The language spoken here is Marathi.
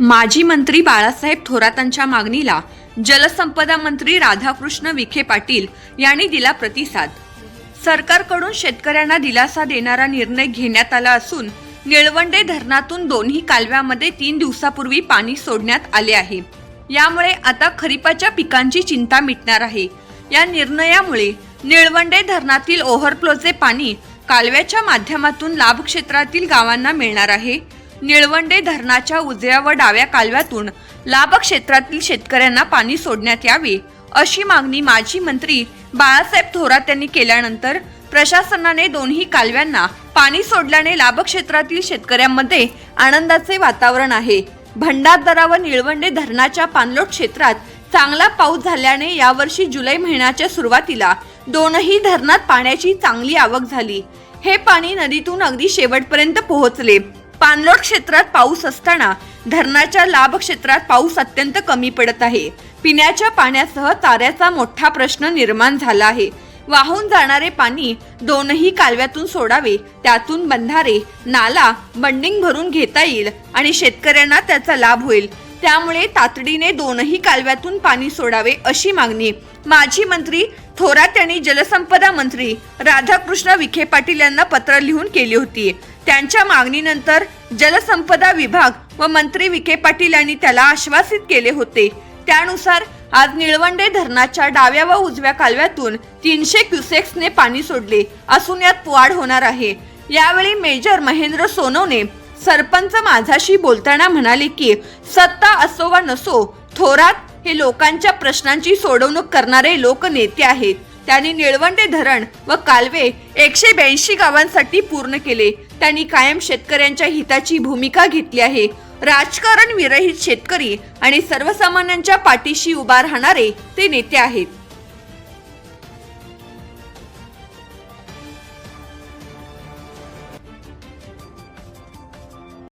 माजी मंत्री बाळासाहेब थोरातांच्या मागणीला जलसंपदा मंत्री राधाकृष्ण विखे पाटील यांनी दिला प्रतिसाद. सरकारकडून शेतकऱ्यांना दिलासा देणारा निर्णय घेण्यात आला असून निळवंडे धरणातून दोन्ही कालव्यामध्ये तीन दिवसापूर्वी पाणी सोडण्यात आले आहे. यामुळे आता खरीपाच्या पिकांची चिंता मिटणार आहे. या निर्णयामुळे निळवंडे धरणातील ओव्हरफ्लोचे पाणी कालव्याच्या माध्यमातून लाभक्षेत्रातील गावांना मिळणार आहे. निळवंडे धरणाच्या उजव्या व डाव्या कालव्यातून लाभक्षेत्रातील शेतकऱ्यांना पाणी सोडण्यात यावे अशी मागणी माजी मंत्री बाळासाहेब थोरात यांनी केल्यानंतर प्रशासनाने दोन्ही कालव्यांना पाणी सोडल्याने लाभक्षेत्रातील शेतकऱ्यांमध्ये आनंदाचे वातावरण आहे. भंडारदरा व निळवंडे धरणाच्या पाणलोट क्षेत्रात चांगला पाऊस झाल्याने यावर्षी जुलै महिन्याच्या सुरुवातीला दोनही धरणात पाण्याची चांगली आवक झाली. हे पाणी नदीतून अगदी शेवटपर्यंत पोहोचले. पाणलोट क्षेत्रात पाऊस असताना धरणाच्या लाभ क्षेत्रात पाऊस अत्यंत कमी पडत आहे. पिण्याच्या पाण्यासह चाऱ्याचा मोठा प्रश्न निर्माण झाला आहे. वाहून जाणारे पाणी दोनही कालव्यातून सोडावे त्यातून बंधारे नाला बंडिंग भरून घेता येईल आणि शेतकऱ्यांना त्याचा लाभ होईल. त्यामुळे तातडीने दोनही कालव्यातून पाणी सोडावे अशी मागणी. माजी मंत्री थोरात यांनी जलसंपदा मंत्री राधाकृष्ण विखे पाटील यांना पत्र लिहून केली होती. त्यांच्या मागणीनंतर जलसंपदा विभाग व मंत्री विखे पाटील यांनी त्याला आश्वासित केले होते. त्यानुसार आज निळवंडे धरणाच्या डाव्या व उजव्या कालव्यातून तीनशे क्युसेक्सने पाणी सोडले असून यात वाढ होणार आहे. यावेळी मेजर महेंद्र सोनवणे सरपंच माझाशी बोलताना म्हणाले की सत्ता असो वा नसो थोरात हे लोकांच्या प्रश्नांची सोडवणूक करणारे लोकनेते आहेत. त्यांनी निळवंडे धरण व कालवे एकशे ब्याऐंशी गावांसाठी पूर्ण केले. त्यांनी कायम शेतकऱ्यांच्या हिताची भूमिका घेतली आहे. राजकारण विरहित शेतकरी आणि सर्वसामान्यांच्या पाठीशी उभा राहणारे ते नेते आहेत.